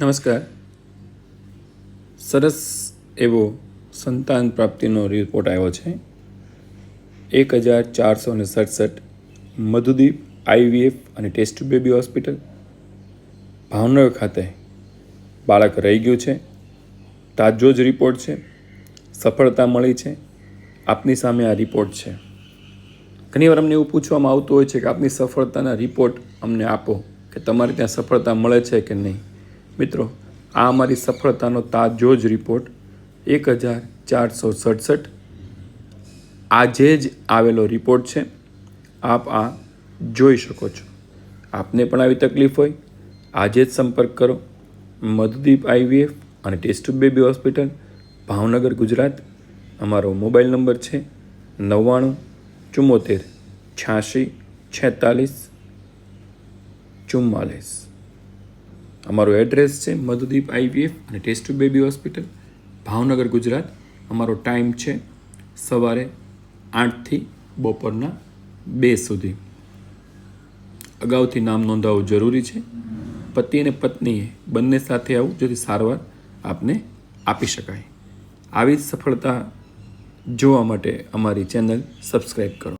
નમસ્કાર. સરસ એવો સંતાન પ્રાપ્તિનો રિપોર્ટ આવ્યો છે. એક હજાર ચારસો ને સડસઠ મધુદીપ આઈવીએફ અને ટેસ્ટ બેબી હોસ્પિટલ. ભાવનગર ખાતે બાળક રહી ગયું છે. તાજો જ રિપોર્ટ છે. સફળતા મળી છે. આપની સામે આ રિપોર્ટ છે. ઘણીવાર અમને એવું પૂછવામાં આવતું હોય છે કે આપની સફળતાના રિપોર્ટ અમને આપો કે તમારે ત્યાં સફળતા મળે છે કે નહીં? મિત્રો, આ અમારી સફળતાનો તાજો જ રિપોર્ટ એક હજાર ચારસો સડસઠ. આજે જ આવેલો રિપોર્ટ છે. આપ આ જોઈ શકો છો. આપને પણ આવી તકલીફ હોય, આજે જ સંપર્ક કરો. મધુદીપ આઈવીએફ અને test baby hospital, Bhavnagar, Gujarat. અમારો મોબાઈલ નંબર છે નવ્વાણું ચુમ્મોતેર છ્યાસી છેતાલીસ ચુમ્માલીસ અમારો એડ્રેસ છે મધુદીપ આઈવીએફ અને test baby hospital, Bhavnagar, Gujarat. અમારો ટાઈમ છે સવારે આઠથી બપોરના બે સુધી. અગાઉથી નામ નોંધાવવું જરૂરી છે. પતિ અને પત્નીએ બંને સાથે આવું જેથી સારવાર આપને આપી શકાય. આવી જ સફળતા જોવા માટે અમારી ચેનલ સબસ્ક્રાઈબ કરો.